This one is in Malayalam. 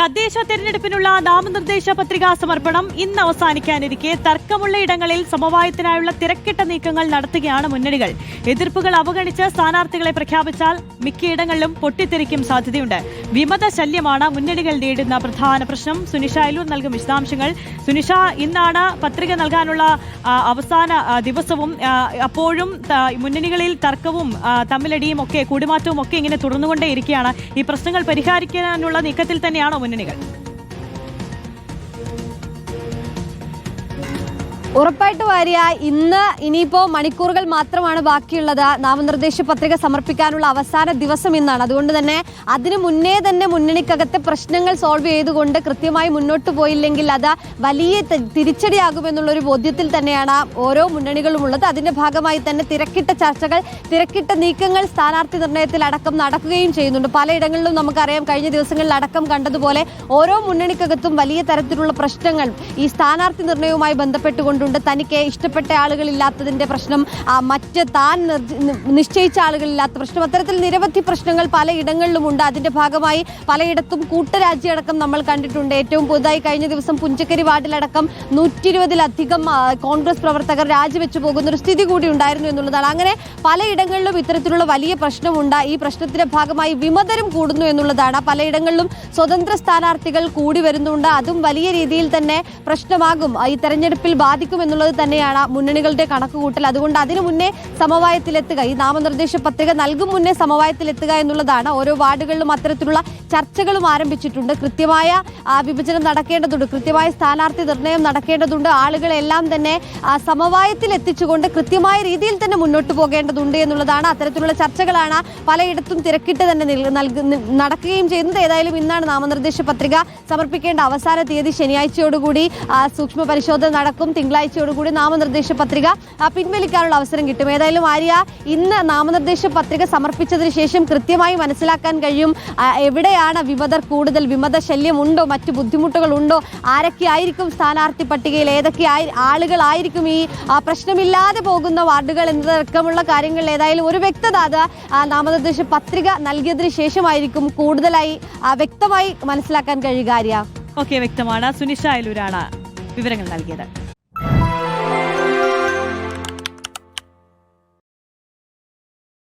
തദ്ദേശ തെരഞ്ഞെടുപ്പിനുള്ള നാമനിർദ്ദേശ പത്രികാ സമർപ്പണം ഇന്ന് അവസാനിക്കാനിരിക്കെ. തർക്കമുള്ള ഇടങ്ങളിൽ സമവായത്തിനായുള്ള തിരക്കിട്ട നീക്കങ്ങൾ നടത്തുകയാണ് മുന്നണികൾ. എതിർപ്പുകൾ അവഗണിച്ച് സ്ഥാനാർത്ഥികളെ പ്രഖ്യാപിച്ചാൽ മിക്കയിടങ്ങളിലും പൊട്ടിത്തെറിക്കും സാധ്യതയുണ്ട്. വിമത ശല്യമാണ് മുന്നണികൾ നേരിടുന്ന പ്രധാന പ്രശ്നം. സുനിഷ അയലൂർ നൽകും വിശദാംശങ്ങൾ. സുനിഷ ഇന്നാണ് പത്രിക നൽകാനുള്ള അവസാന ദിവസവും അപ്പോഴും മുന്നണികളിൽ തർക്കവും തമ്മിലടിയും ഒക്കെ കൂടിമാറ്റവും ഒക്കെ ഇങ്ങനെ തുടർന്നുകൊണ്ടേയിരിക്കുകയാണ്. ഈ പ്രശ്നങ്ങൾ പരിഹരിക്കാനുള്ള നീക്കത്തിൽ തന്നെയാണോ മുന്നണികൾ ഉറപ്പായിട്ട് വാര്യ ഇന്ന് ഇനിയിപ്പോ മണിക്കൂറുകൾ മാത്രമാണ് ബാക്കിയുള്ളത്. നാമനിർദ്ദേശ പത്രിക സമർപ്പിക്കാനുള്ള അവസാന ദിവസം ഇന്നാണ്. അതുകൊണ്ട് തന്നെ അതിനു മുന്നേ തന്നെ മുന്നണിക്കകത്തെ പ്രശ്നങ്ങൾ സോൾവ് ചെയ്തുകൊണ്ട് കൃത്യമായി മുന്നോട്ട് പോയില്ലെങ്കിൽ അത് വലിയ തി- തിരിച്ചടിയാകുമെന്നുള്ള ഒരു ബോധ്യത്തിൽ തന്നെയാണ് ഓരോ മുന്നണികളും ഉള്ളത്. അതിന്റെ ഭാഗമായി തന്നെ തിരക്കിട്ട ചർച്ചകൾ തിരക്കിട്ട നീക്കങ്ങൾ സ്ഥാനാർത്ഥി നിർണയത്തിൽ അടക്കം നടക്കുകയും ചെയ്യുന്നുണ്ട്. പലയിടങ്ങളിലും നമുക്കറിയാം കഴിഞ്ഞ ദിവസങ്ങളിൽ അടക്കം കണ്ടതുപോലെ ഓരോ മുന്നണിക്കകത്തും വലിയ തരത്തിലുള്ള പ്രശ്നങ്ങൾ ഈ സ്ഥാനാർത്ഥി നിർണയവുമായി ബന്ധപ്പെട്ടുകൊണ്ടുണ്ട് തനിക്ക് ഇഷ്ടപ്പെട്ട ആളുകളില്ലാത്തതിന്റെ പ്രശ്നം മറ്റ് താൻ നിശ്ചയിച്ച ആളുകളില്ലാത്ത പ്രശ്നം അത്തരത്തിൽ നിരവധി പ്രശ്നങ്ങൾ പലയിടങ്ങളിലുമുണ്ട് അതിന്റെ ഭാഗമായി പലയിടത്തും കൂട്ടരാജ്യടക്കം നമ്മൾ കണ്ടിട്ടുണ്ട്. ഏറ്റവും പുതുതായി കഴിഞ്ഞ ദിവസം പുഞ്ചക്കരി വാർഡിലടക്കം നൂറ്റി ഇരുപതിലധികം കോൺഗ്രസ് പ്രവർത്തകർ രാജിവെച്ചു പോകുന്ന ഒരു സ്ഥിതി കൂടി ഉണ്ടായിരുന്നു എന്നുള്ളതാണ്. അങ്ങനെ പലയിടങ്ങളിലും ഇത്തരത്തിലുള്ള വലിയ പ്രശ്നമുണ്ട്. ഈ പ്രശ്നത്തിന്റെ ഭാഗമായി വിമതരും കൂടുന്നു എന്നുള്ളതാണ്. പലയിടങ്ങളിലും സ്വതന്ത്ര സ്ഥാനാർത്ഥികൾ കൂടി വരുന്നുണ്ട്. അതും വലിയ രീതിയിൽ തന്നെ പ്രശ്നമാകും. ഈ തെരഞ്ഞെടുപ്പിൽ ബാധിക്കും. എന്നുള്ളത് തന്നെയാണ് മുന്നണികളുടെ കണക്കുകൂട്ടൽ. അതുകൊണ്ട് അതിനു മുന്നേ സമവായത്തിലെത്തുക ഈ നാമനിർദ്ദേശ പത്രിക നൽകും മുന്നേ സമവായത്തിലെത്തുക എന്നുള്ളതാണ് ഓരോ വാർഡുകളിലും അത്തരത്തിലുള്ള ചർച്ചകളും ആരംഭിച്ചിട്ടുണ്ട്. കൃത്യമായ വിഭജനം നടക്കേണ്ടതുണ്ട് കൃത്യമായ സ്ഥാനാർത്ഥി നിർണയം നടക്കേണ്ടതുണ്ട്. ആളുകളെല്ലാം തന്നെ സമവായത്തിൽ എത്തിച്ചുകൊണ്ട് കൃത്യമായ രീതിയിൽ തന്നെ മുന്നോട്ട് പോകേണ്ടതുണ്ട് എന്നുള്ളതാണ് അത്തരത്തിലുള്ള ചർച്ചകളാണ് പലയിടത്തും തിരക്കിട്ട് തന്നെ നടക്കുകയും ചെയ്യുന്നത്. ഏതായാലും ഇന്നാണ് നാമനിർദ്ദേശ പത്രിക സമർപ്പിക്കേണ്ട അവസാന തീയതി ശനിയാഴ്ചയോടുകൂടി സൂക്ഷ്മ പരിശോധന നടക്കും. തിങ്കളാഴ്ചയോടുകൂടി നാമനിർദ്ദേശ പത്രിക പിൻവലിക്കാനുള്ള അവസരം കിട്ടും. ഏതായാലും ആര്യ ഇന്ന് നാമനിർദ്ദേശ പത്രിക സമർപ്പിച്ചതിന് ശേഷം കൃത്യമായി മനസ്സിലാക്കാൻ കഴിയും എവിടെയാണ് വിമതർ കൂടുതൽ വിമത ശല്യം ഉണ്ടോ മറ്റു ബുദ്ധിമുട്ടുകൾ ഉണ്ടോ ആരൊക്കെ ആയിരിക്കും സ്ഥാനാർത്ഥി പട്ടികയിൽ ഏതൊക്കെ ആളുകളായിരിക്കും ഈ പ്രശ്നമില്ലാതെ പോകുന്ന വാർഡുകൾ എന്നതടക്കമുള്ള കാര്യങ്ങൾ ഏതായാലും ഒരു വ്യക്തത അത് നാമനിർദ്ദേശ പത്രിക നൽകിയതിന് ശേഷമായിരിക്കും കൂടുതലായി വ്യക്തമായി മനസ്സിലാക്കാൻ കഴിയുക ആര്യ. ഓക്കെ വ്യക്തമാണ്. സുനിഷ അയലൂരാണ് വിവരങ്ങൾ നൽകിയത്.